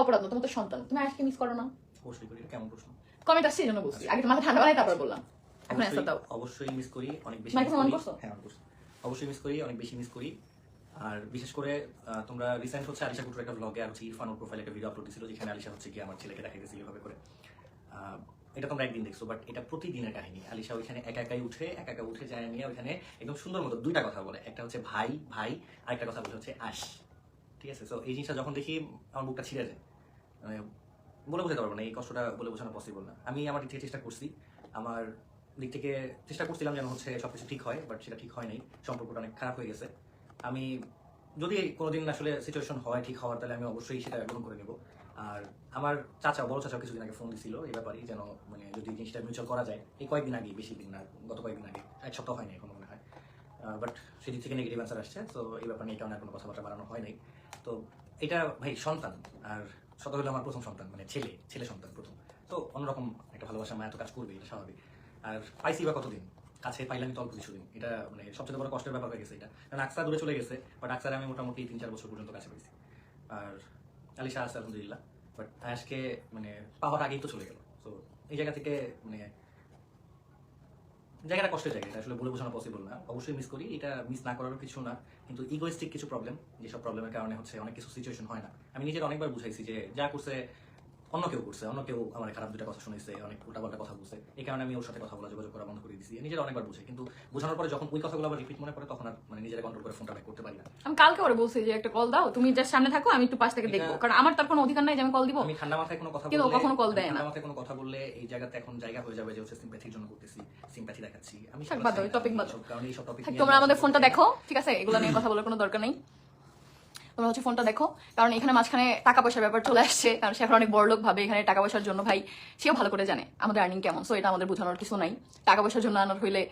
অপরাধ না তোমার তো সন্তান। তুমি আজকে মিস করো না। অবশ্যই করি এটা কেমন প্রশ্ন? কমেন্ট আসছে এই জন্য বলছি। আগে মাথা ঠান্ডা বানাই তারপর বললাম। এখন অ্যান্সার দাও। অবশ্যই- মিস করি অনেক বেশি করি। হ্যাঁ। অবশ্যই মিস করি অনেক বেশি মিস করি। আর বিশেষ করে তোমরা রিসেন্ট হচ্ছে আলিশা কুটুর একটা ব্লগে আর হচ্ছে প্রোফাইলে একটা ভিডিও আপলোড দিছিল যেখানে আলিশা হচ্ছে কি আমার ছেলেকে দেখাইতেছিল এভাবে করে। এটা তোমরা একদিন দেখছ বাট এটা প্রতিদিনের কাহিনী। আলিশা ওইখানে একা একাই উঠে একা একা উঠে যায় নিয়ে ওইখানে একদম সুন্দর মতো দুইটা কথা বলে। একটা হচ্ছে ভাই ভাই আর একটা কথা বলে হচ্ছে আস ঠিক আছে? তো এই জিনিসটা যখন দেখি আমার বুকটা ছিঁড়ে যায়। বলে বোঝাতে পারব না, এই কষ্টটা বলে বোঝানো পসিবল না। আমি আমার দিক থেকে চেষ্টা করছি। আমার দিক থেকে চেষ্টা করছিলাম যেন হচ্ছে সব কিছু ঠিক হয় বাট সেটা ঠিক হয় নাই। সম্পর্কটা অনেক খারাপ হয়ে গেছে। আমি, যদি কোনোদিন আসলে সিচুয়েশন হয় ঠিক হওয়ার, তাহলে আমি অবশ্যই সেটা গ্রহণ করে নেব। আর আমার চাচা বড় চাচা কিছুদিন আগে ফোন দিছিল এই ব্যাপারেই, যেন মানে যদি জিনিসটা মিউচুয়াল করা যায়। এই কয়েকদিন আগে বেশি দিন না, গত কয়েকদিন আগে। এক সপ্তাহ হয়নি এখন মনে হয়। বাট সেদিক থেকে নেগেটিভ অ্যান্সার আসছে, তো এই ব্যাপারে নিয়ে কারণে কোনো কথাবার্তা বাড়ানো হয় নাই। তো এটা ভাই সন্তান, আর শত হলো আমার প্রথম সন্তান মানে ছেলে ছেলে সন্তান প্রথম। তো অন্যরকম একটা ভালোবাসা মায়া তো কাজ করবে, এটা স্বাভাবিক। আর পাইছি বা কতদিন? কাছে পাইলাম তো অল্প কিছুদিন। এটা মানে সবচেয়ে বড় কষ্টের ব্যাপার হয়ে গেছে এটা। কারণ আকসা দূরে চলে গেছে বাট আকসারে আমি মোটামুটি তিন, চার বছর পর্যন্ত কাছে পাইছি। আর আলিশা আছে, আলহামদুলিল্লাহ বাট আজকে মানে পাওয়ার আগেই তো চলে গেল। তো এই জায়গা থেকে মানে জায়গাটা কষ্টের জায়গা, এটা আসলে বলে বোঝানো পসিবল না। অবশ্যই মিস করি, এটা মিস না করারও কিছু না, কিন্তু ইগোয়েস্টিক কিছু প্রবলেম যেসব প্রবলেমের কারণে হচ্ছে অনেক কিছু সিচুয়েশন হয় না। আমি নিজের অনেকবার বুঝাইছি যে যা করছে অন্য কেউ করছে অন্য কেউ আমার খারাপ দুটা কথা শুনেছে অনেক উল্টাপাল্টা কথা বলছে। এই কারণে আমি ওর সাথে কথা বলা যোগাযোগ করা বন্ধ করে দিয়েছি। নিজের অনেকবার বুঝে কিন্তু বোঝানোর পরে যখন ওই কথাগুলো আবার রিপিট মনে পড়ে তখন আর মানে নিজের কন্ট্রোল করে ফোনটা ব্যাক করতে পারি না। আমি কালকে ওরে বলছি যে একটা কল দাও তুমি জাস্ট সামনে থাকো আমি একটু পাশ থেকে দেখব। কারণ আমার তার কোনো অধিকার নাই যে আমি কল দিব। আমি ঠান্ডা মাথায় কোনো কথা কিন্তু বললে কখনো call দেয় না। ঠান্ডা মাথায় কোনো কথা বললে এই জায়গাতে এখন জায়গা হয়ে যাবে যে হচ্ছে সিম্প্যাথির জন্য করতেছি সিম্প্যাথি দেখাচ্ছি। আমি সেগুলো বাদ দাও, এই topic বাদ দাও। কারণে এইসব টপিক তোমরা আমাদের ফোনটা দেখো ঠিক আছে? এগুলো নিয়ে কথা বলার কোনো দরকার নেই। তোমরা হচ্ছে ফোনটা দেখো। কারণ এখানে মাঝখানে টাকা পয়সার ব্যাপার চলে আসছে। কারণ সে এখন অনেক বড় লোক ভাবে এখানে টাকা পয়সার জন্য ভাই সেও ভালো করে জানে আমাদের আর্নিং কেমন। সো এটা আমাদের বোঝানোর কিছু নাই। টাকা পয়সার জন্য আনার হইলে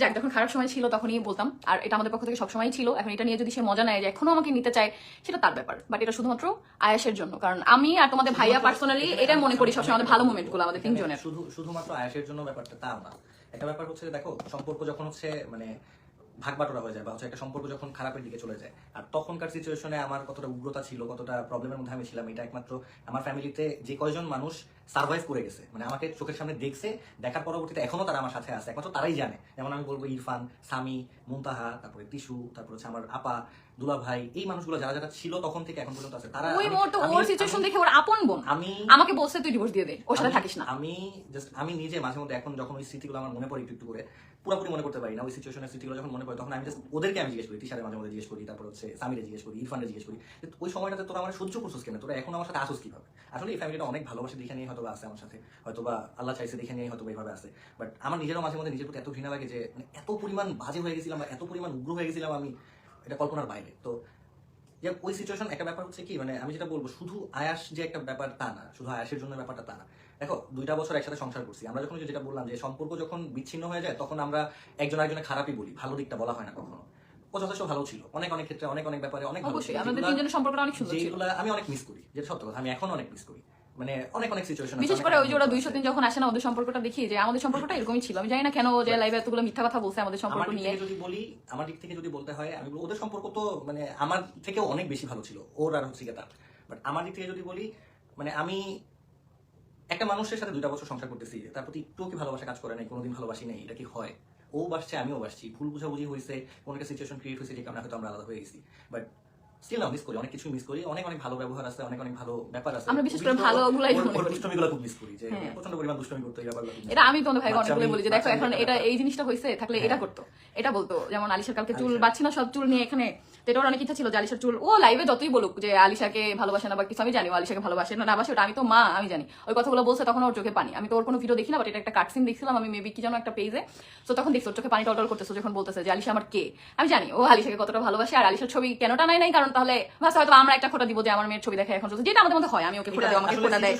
যাক যখন খারাপ সময় ছিল তখনই বলতাম। আর এটা আমাদের পক্ষ থেকে সবসময় ছিল। এখন এটা নিয়ে যদি সে মজা নেয় যে এখনও আমাকে নিতে চায় সেটা তার ব্যাপার। বাট এটা শুধুমাত্র আয়াসের জন্য। কারণ আমি আর তোমাদের ভাইয়া পার্সোনালি এটা মনে করি সবসময় আমাদের ভালো মোমেন্টগুলো আমাদের তিনজনের। শুধু শুধুমাত্র আয়াসের জন্য ব্যাপারটা তা না। একটা ব্যাপার হচ্ছে দেখো সম্পর্ক যখন হচ্ছে মানে ভাগ বাটোরা হয়ে যায় বা হচ্ছে একটা সম্পর্ক যখন খারাপের দিকে চলে যায়। আর তখনকার সিচুয়েশনে আমার কতটা উগ্রতা ছিল, কতটা প্রবলেমের মধ্যে আমি ছিলাম, এটা একমাত্র আমার ফ্যামিলিতে যে কয়জন মানুষ সার্ভাইভ করে গেছে মানে আমাকে চোখের সামনে দেখছে, দেখার পরবর্তীতে এখনও তারা আমার সাথে আছে, একমাত্র তারাই জানে। যেমন আমি বলব ইরফান, সামি মুমতাহা তারপরে তিশু, তারপর হচ্ছে আমার আপা দুলা ভাই এই মানুষগুলো যারা যারা ছিল তখন থেকে এখন পর্যন্ত আছে তারা ওই মুহূর্তে ওর সিচুয়েশন দেখে ওর আপন বোন। আমি আমাকে বলছে তুই ডিভোর্স দিয়ে দে ওর সাথে থাকিস না। আমি জাস্ট আমি নিজে মাঝে মধ্যে এখন যখন ওই স্মৃতিগুলো আমার মনে পড়ে একটু একটু করে পুরোপুরি মনে করতে পারি না ওই সিচুয়েশনের স্মৃতিগুলো যখন মনে পড়ে তখন আমি জাস্ট ওদেরকে আমি জিজ্ঞেস করি তিশারে মাঝে মধ্যে জিজ্ঞেস করি তারপর হচ্ছে সামিরে জিজ্ঞেস করি ইরফানে জিজ্ঞেস করি ওই সময়টাতে তোরা আমার সহ্য করছিস কেন? তোরা এখন আমার সাথে আসোস কীভাবে? আসলে এই ফ্যামিলিটা অনেক ভালোবাসে দেখে নিয়ে হয়তো আছে আমার সাথে হয়তো বা আল্লাহ চাইছে দেখে নিয়ে হয়তো এইভাবে আছে। বাট আমার নিজেরও মাঝে মধ্যে নিজের প্রতি এত ঘৃণা লাগে যে মানে এত পরিমাণ বাজে হয়ে গেছিলাম এত পরিমাণ উগ্র হয়ে গেছিলাম আমি এটা কল্পনার বাইরে। তো যে ওই সিচুয়েশন একটা ব্যাপার হচ্ছে কি মানে আমি যেটা বলব শুধু আয়াস যে একটা ব্যাপার তা না শুধু আয়াসের জন্য ব্যাপারটা তা না। দেখো দুইটা বছর একসাথে সংসার করছি। আমরা যখন যেটা বললাম যে সম্পর্ক যখন বিচ্ছিন্ন হয়ে যায় তখন আমরা একজন আরেকজনের খারাপই বলি ভালো দিকটা বলা হয় না কখনো। ও যথেষ্ট ভালো ছিল অনেক অনেক ক্ষেত্রে অনেক অনেক ব্যাপারে অনেক ভালো ছিল। আমি অনেক মিস করি যেটা সত্য কথা আমি এখন অনেক মিস করি। মানে অনেক অনেক সিচুয়েশন বিশেষ করে ওই যে ওরা দুইশো দিন যখন আসে না ওদের সম্পর্কটা দেখি যে আমাদের সম্পর্কটা এরকমই ছিল। আমি জানি না কেন যে লাইভে এতগুলো মিথ্যা কথা বলছে আমাদের সম্পর্ক নিয়ে। যদি বলি আমার দিক থেকে যদি বলতে হয় আমি ওদের সম্পর্ক তো মানে আমার থেকেও অনেক বেশি ভালো ছিল ওর আর হচ্ছে তার। বাট আমার দিক থেকে যদি বলি মানে আমি একটা মানুষের সাথে দুইটা বছর সংসার করতেছি তার প্রতি একটু কি ভালোবাসা কাজ করে নাই কোনোদিন ভালোবাসি নাই এটা কি হয়? ও বাসছে আমিও বাসছি ভুল বুঝাবুঝি হয়েছে কোনো একটা সিচুয়েশন ক্রিয়েট হয়েছে যে কারণে হয়তো আমরা আলাদা হয়ে গেছি। বাট স্টিল মিস করি অনেক কিছু মিস করি অনেক অনেক ভালো ব্যবহার আছে অনেক অনেক ভালো ব্যাপার আছে আমরা বিশেষ করে মনে করি। দুষ্টমিগুলো খুব মিস করি যে হ্যাঁ। প্রচণ্ড পরিমাণ দুষ্টমি করতে ব্যাপারগুলো এটা আমি তোমাদের ভাই অনেক বলি যে দেখো এখন এটা এই জিনিসটা হয়েছে থাকলে এটা করতো এটা বলতো যেমন আলিশার কালকে চুল বাচ্ছি না সব চুল নিয়ে এখানে তো এটা ওর অনেক ইচ্ছা ছিল যে আলিশার চুল ও লাইভে যতই বলুক যে আলিশাকে ভালোবাসে না বা কিছু আমি জানি ও আলিশাকে ভালোবাসে না না বাসে ওটা আমি তো মা আমি জানি। ওই কথাগুলো বলছে তখন ওর চোখে পানি। আমি তো ওর কোনো ভিডিও দেখি না বাট এটা একটা কাটসিন দেখছিলাম আমি মেবি কি যেন একটা পেজে তো তখন দেখছি ওর চোখে পানি টলটল করতেছে যখন বলতেছে যে আলিশা আমার কে? আমি জানি ও আলিশাকে কতটা ভালোবাসে আর আলিশার ছবি কেন টানাই নাই? কারণ তাহলে ভাবছে হয়তো আমরা একটা খোটা দিব যে আমার মেয়ের ছবি দেখে এখন চলছে। যেটা আমাদের মধ্যে হয় আমি ওকে খোটা দেবো আমাকে খোটা দেয়।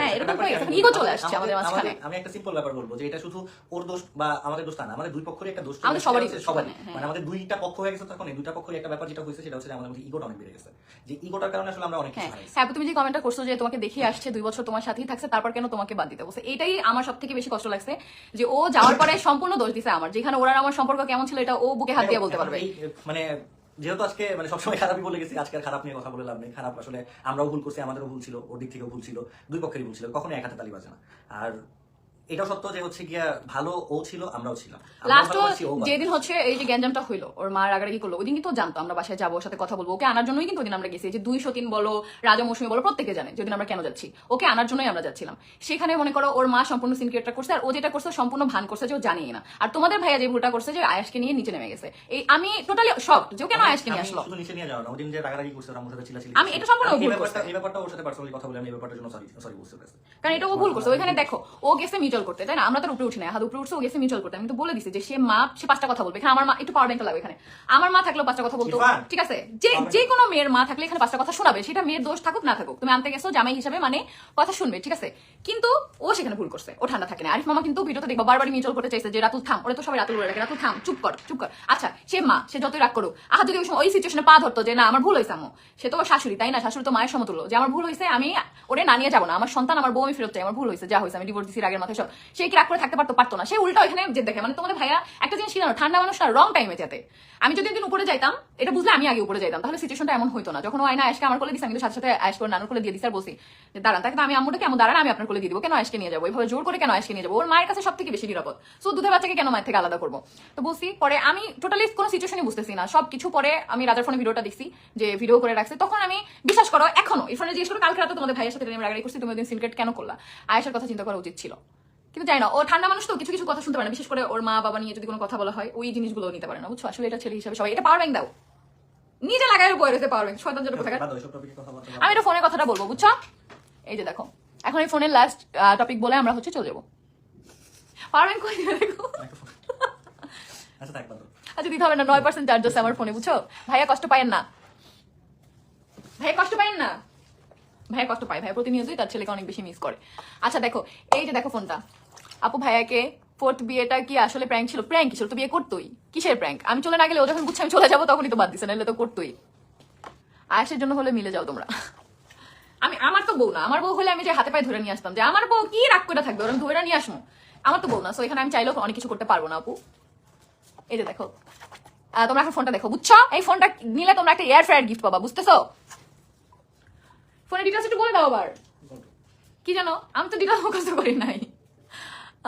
হ্যাঁ এরকম ইগো চলে আসছে আমাদের মাঝখানে। আমি একটা সিম্পল ব্যাপার বলব যে এটা শুধু ওর দোষ বা আমাদের দোষ না আমাদের দুই পক্ষের একটা দোষ আমাদের সবারই মানে, হ্যাঁ। মানে আমাদের দুইটা পক্ষ হয়ে গেছে তখন এই দুইটা পক্ষের একটা ব্যাপার যেটা হয়েছে সেটা হচ্ছে যে আমাদের মধ্যে ইগোটা অনেক বেড়ে গেছে। যে ইগোটার কারণে আসলে আমরা অনেক কিছু হ্যাঁ। হারাইছি হ্যাঁ তুমি যে কমেন্টটা করছ যে তোমাকে দেখে আসছে দুই বছর তোমার সাথেই থাকছে তারপর কেন তোমাকে বাদ দিতে বলছে? এটাই আমার সব থেকে বেশি কষ্ট লাগছে যে ও যাওয়ার পরে সম্পূর্ণ দোষ দিছে আমার। যেখানে ওরা আমার সম্পর্ক কেমন ছিল এটা ও বুকে হাত দিয়ে বলতে পারবে। মানে যেহেতু আজকে মানে সবসময় খারাপই বলে গেছি আজকে খারাপ নিয়ে কথা বলে লাভ নেই। খারাপ আসলে আমরাও ভুল করছি আমাদেরও ভুল ছিল ওর দিক থেকেও ভুল ছিল দুই পক্ষেরই ভুল ছিল কখনোই এক হাতে তালি বাজে না। আর এটাও সত্য যে হচ্ছে গিয়া ভালো ও ছিল আমরাও ছিলাম। লাস্ট। যেদিন হচ্ছে এই যে গ্যাঞ্জামটা হইল ওর মা রাগারাগি করল ওই দিন কিন্তু জানতো আমরা বাসায় যাব ওর সাথে কথা বলব ওকে আনার জন্যই কিন্তু ওই দিন আমরা গেছি যে দুইশো তিন বলো রাজা মৌসুমী বলো প্রত্যেকে জানে যেদিন আমরা কেন যাচ্ছি। ওকে আনার জন্যই আমরা যাচ্ছিলাম। সেখানে মনে করো ওর মা সম্পূর্ণ সিনক্রেটটা করছে আর ও যেটা করছে সম্পূর্ণ ভান করছে যে ও জানিয়ে না। আর তোমাদের ভাইয়া যে ভুলটা করছে যে আয়াসকে নিয়ে নিচে নেমে গেছে। এই আমি টোটালি শক যে কেন আয়াসকে নিয়ে আসলো। শুধু নিচে নিয়ে যাওয়া না ওদিন যে রাগারাগি করছে আমার সাথে চিল্লাচিল্লি আমি এটা সম্পূর্ণ ভুল করছে। এই ব্যাপারটা ওর সাথে পার্সোনালি কথা বলে আমি এই ব্যাপারটার জন্য সরি সরি বলতে কারণ এটা ও ভুল করছে। ওইখানে দেখো ও গেছে মিউচুয়াল করতে তাই না? আমরা তো উপরে উঠি না হাত উপরে উঠছে ও গেছে মিউচুয়াল করতে। আমি তো বলে দিছি যে সে মা সে পাঁচটা কথা বলবে। এখানে আমার মা একটু পাওয়ার ব্যাংকটা লাগবে এখানে। আমার মা থাকলেও পাঁচটা কথা বলতো। ঠিক আছে? যে যে কোনো মেয়ের মা থাকলে এখানে পাঁচটা কথা শোনাবে। সেটা মেয়ের দোষ থাকুক না থাকুক। তুমি আনতে গেছো জামাই হিসাবে মানে কথা শুনবে ঠিক আছে? কিন্তু ও সেখানে ভুল করছে। ও ঠান্ডা থাকে না। আরিফ মামা কিন্তু ভিডিওতে দেখব বারবার মিউচুয়াল করতে চাইছে যে রাতুল থাম। ওরা তো সবাই রাতুল বলে রাখে রাতুল থাম চুপ কর চুপ কর। আচ্ছা সে মা সে যতই রাগ করুক আহা যদি ওই সময় ওই সিচুয়েশনে পা ধরতো যে না আমার ভুল হয়েছে আম্মু। সে তো শাশুড়ি তাই না? শাশুড়ি তো মায়ের সমতুল্য। যে আমার ভুল হয়েছে আমি ওরে না নিয়ে যাব না। আমার সন্তান আমার বউ আমি ফেরত চাই। আমার ভুল হয়েছে যা হয়েছে আমি ডিভোর্স দিছি আগের মাথায় সব সে কি রাগ করে থাকতে পারতো? পারতো না। সে উল্টা ওইখানে যে দেখে মানে তোমাদের ভাইয়া একটা জিনিস জানো ঠান্ডা মানুষ না, রং টাইমে যেতে। আমি যদি একদিন উপরে যাইতাম, এটা বুঝলে আমি আগে উপরে যাইতাম, তাহলে সিচুয়েশনটা এমন হতো না। যখন ও আয়না আমার কোলে দিছি, আমি সাথে সাথে আয়স করে নানুর কোলে দিয়ে দিছি, আর বসি যে দাঁড়ান, তাকে আমি আম্মুটা কেমন? দাঁড়ান, আমি আপনার কোলে দিয়ে দিব। কেন আয়সকে নিয়ে যাব? এইভাবে জোর করে কেন আয়সকে নিয়ে যাব? ওর মায়ের কাছে সব থেকে বেশি নিরাপদ। সো দুধের বাচ্চাকে কেন মায়ের থেকে আলাদা করব? তো বলছি, পরে আমি টোটালি কোনো সিচুয়েশনই বুঝতেছি না। সব কিছু পরে আমি রাজার ফোনে ভিডিওটা দেখছি, যে ভিডিও করে রাখছে। তখন আমি, বিশ্বাস করো, এখনও ইরফানে জিজ্ঞেস করো, কালকে রাতে তোমাদের ভাইয়ের সাথে আমি রাগারি করছি, তুমি ওই দিন সিনক্রেট কেন করলা? আয়েশার কথা চিন্তা করা উচিত ছিল। কিন্তু জানি না ও ঠান্ডা মানুষ তো কিছু কিছু কথা শুনতে পারে না। বিশেষ করে ওর মা বাবা নিয়ে যদি কোনো কথা বলা হয় ওই জিনিসগুলো নিতে পারে না বুঝছ? আসলে এটা ছেলে হিসাবে সবাই এটা পাওয়ার ব্যাংক দাও। নিজে লাগাই বয়ে রয়েছে পাওয়ার ব্যাংক শয়তান যেটা কোথাকার আমি এটা ফোনের কথাটা বলব বুঝছ? এই যে দেখো এখন এই ফোনের লাস্ট টপিক বলে আমরা হচ্ছে চলে যাব। পাওয়ার ব্যাংক কই দিবে দেখো আচ্ছা দাও। আচ্ছা দিতে হবে না নয় পার্সেন্ট চার্জ আছে আমার ফোনে বুঝছ? ভাইয়া কষ্ট পায়েন না। ভাইয়া কষ্ট পায়েন না? ভাইয়া কষ্ট পায় ভাইয়া প্রতিনিয়তই তার ছেলেকে অনেক বেশি মিস করে। আচ্ছা দেখো এই যে দেখো ফোনটা আপু ভাইয়াকে ফোর্থ বিয়েটা কি আসলে প্র্যাঙ্ক ছিল? প্র্যাঙ্ক ছিল তো বিয়ে করতোই। কিসের প্র্যাঙ্ক আমি চলে না গেলে ও যখন বুঝছে আমি চলে যাব তখনই তো বাদ দিছে, নাহলে তো করতোই। আয়াসের জন্য হলে মিলে যাও তোমরা। আমি, আমার তো বউ না। আমার বউ হলে আমি যে হাতে পায়ে ধরে নিয়ে আসতাম যে আমার বউ কি রাগ করে থাকবে? ওরা আমি ধরে নিয়ে আসব আমার তো বউ না সো এখানে আমি চাইলেও অনেক কিছু করতে পারব না আপু। এই যে দেখো। তোমরা এখন ফোনটা দেখো, বুঝছ? এই ফোনটা নিলে তোমরা একটা এয়ার ফ্রায়ার গিফট পাবা, বুঝতেছো? ফোনের ডিটেলস একটু বলে দাও আবার। কি জানো? আমি তো ডিটেলস মুখস্থ করি নাই।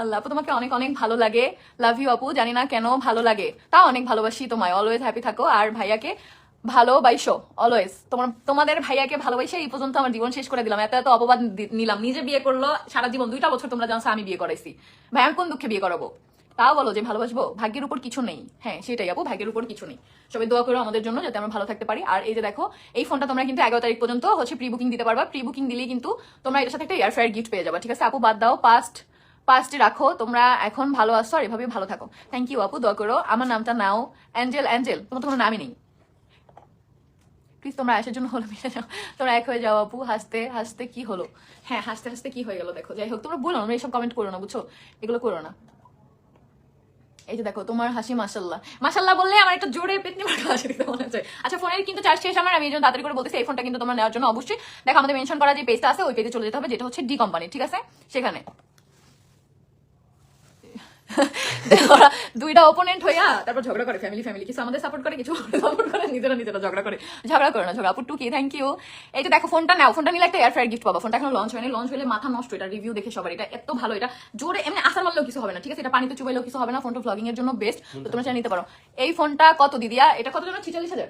আল্লাহ আপু তোমাকে অনেক অনেক ভালো লাগে। লাভ ইউ আপু, জানি না কেন ভালো লাগে। তা অনেক ভালোবাসি তোমায়। অলওয়েজ হ্যাপি থাকো। আর ভাইয়াকে ভালোবাসো অলওয়েজ তোমার, তোমাদের ভাইয়াকে ভালোবাসে এই পর্যন্ত আমার জীবন শেষ করে দিলাম। এত এত অপবাদ নিলাম। নিজে বিয়ে করল, সারা জীবন দুইটা বছর তোমরা জানছো আমি বিয়ে করাইছি। ভাই, আমি কোন দুঃখে বিয়ে করাবো? তাও বলো যে ভালোবাসবো? ভাগ্যের উপর কিছু নেই। হ্যাঁ সেটাই আপু, ভাগ্যের উপর কিছু নেই। সবাই দোয়া করো আমাদের জন্য যাতে আমরা ভালো থাকতে পারি। আর এই যে দেখো, এই ফোনটা তোমরা কিন্তু এগারো তারিখ পর্যন্ত হচ্ছে প্রি বুকিং দিতে পারবা। প্রি বুকিং দিলেই কিন্তু তোমরা এটার সাথে একটা এয়ার ফ্রায়ার গিফট পেয়ে যাবে, ঠিক আছে? আপু, বাদ দাও পাস্ট পাস্টে রাখো, তোমরা এখন ভালো আছো আর এভাবে ভালো থাকো। থ্যাংক ইউ আপু, দোয়া করো। আমার নামটা নাও অ্যাঞ্জেল অ্যাঞ্জেল তোমার তো কোনো নামই নেই। প্লিজ তোমরা আসার জন্য হলো, মিলে যাও। তোমরা এক হয়ে যাও, আপু, হাসতে হাসতে কি হলো? হ্যাঁ হাসতে হাসতে কি হয়ে গেলো, দেখো। যাই হোক, তোমরা বলো না এইসব কমেন্ট করো না, বুঝছ? এগুলো করো না। এই যে দেখো, তোমার হাসি মাসাল্লাহ মাসাল্লাহ বললে আমার একটা জোরে পেতনি মার্কা মনে হচ্ছে। আচ্ছা ফোনের কিন্তু চার্জ শেষ আমার, আমি এই জন্য তাড়াতাড়ি করে বলতেছি, এই ফোনটা কিন্তু তোমার নেওয়ার জন্য অবশ্যই। দেখো, আমাদের মেনশন করা যে পেজটা আছে, ওই পেজে চলে যেতে হবে, যেটা হচ্ছে ডি কোম্পানি ঠিক আছে? সেখানে। ওরা দুইটা ওপোনেন্ট হইয়া তারপর ঝগড়া করে ফ্যামিলি ফ্যামিলি কিছু আমাদের সাপোর্ট করে কিছু সাপোর্ট করে নিজেরা নিজেরা ঝগড়া করে। ঝগড়া করে না ঝগড়া আপু টু কি থ্যাংক ইউ এই যে দেখো ফোনটা নাও ফোনটা নিলে একটা এয়ার ফ্রায়ার গিফট পাবো। ফোনটা এখন লঞ্চ হয়নি লঞ্চ হলে মাথা নষ্ট এটা রিভিউ দেখে সবার এটা এত ভালো এটা জোরে এমনি আসার মারলেও কিছু হবে না ঠিক আছে? এটা পানিতে চুবাইলেও কিছু হবে না ফোনটা ব্লগিং এর জন্য বেস্ট তো তোমরা চাই নিতে পারো। এই ফোনটা কত দিদিয়া? এটা কত জন্য ছিচল্লিশ হাজার।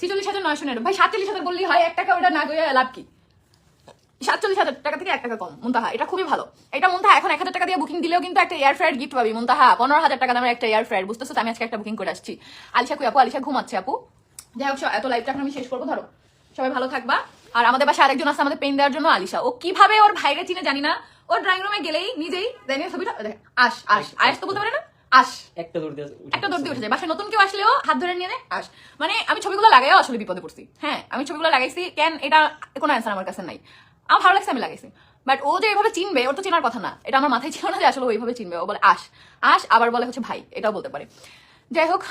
ছিচল্লিশ হাজার নয়শো। নেট ভাই সাতচল্লিশ হাজার বললেই হয় এক টাকা ওটা না গিয়ে লাভ কি? সাতচল্লিশ হাজার টাকা থেকে এক টাকা কম। মুন্তাহা এটা খুবই ভালো। এটা মুন্তাহা এখন এক হাজার টাকা দিয়ে বুকিং দিলেও কিন্তু একটা এয়ার ফ্রায়ার গিফট পাবি। মুন্তাহা পনেরো হাজার টাকা দামের একটা এয়ার ফ্রায়ার বুঝতেছো? আমি আজকে একটা বুকিং করে আসছি। আলিশা কুই আপু? আলিশা ঘুমাচ্ছে আপু। যাই হোক এত লাইভটা এখন আমি শেষ করব। ধরো সবাই ভালো থাকবা। আর আমাদের বাসায় আরেকজন আছে আমাদের পেন দেওয়ার জন্য আলিশা। ও কীভাবে ওর ভাইরে চিনে জানি না। ওর ড্রয়িং রুমে গেলেই নিজেই দেয় ছবিটা দেখ, আস আস আয়াস তো বলতে পারে না? আস। একটা দৌড় দিয়ে একটা দৌড় দিয়ে উঠে যায়। বাসায় নতুন কেউ আসলেও হাত ধরে নিয়ে নেয় আস। মানে আমি ছবিগুলো লাগাইও আসলে বিপদে পড়ছি। হ্যাঁ আমি ছবিগুলো লাগাইছি। কেন এটা কোনো অ্যান্সার আমার কাছে নাই। আমার ভালো লাগছে, আমি লাগাইছি। বাট ও যে এইভাবে চিনবে, ওর তো চেনার কথা না। এটা আমার মাথায় ছিল না যে আসলে ওইভাবে চিনবে। ও বলে আস আস আবার বলে হচ্ছে, ভাই। এটাও বলতে পারে। যাই হোক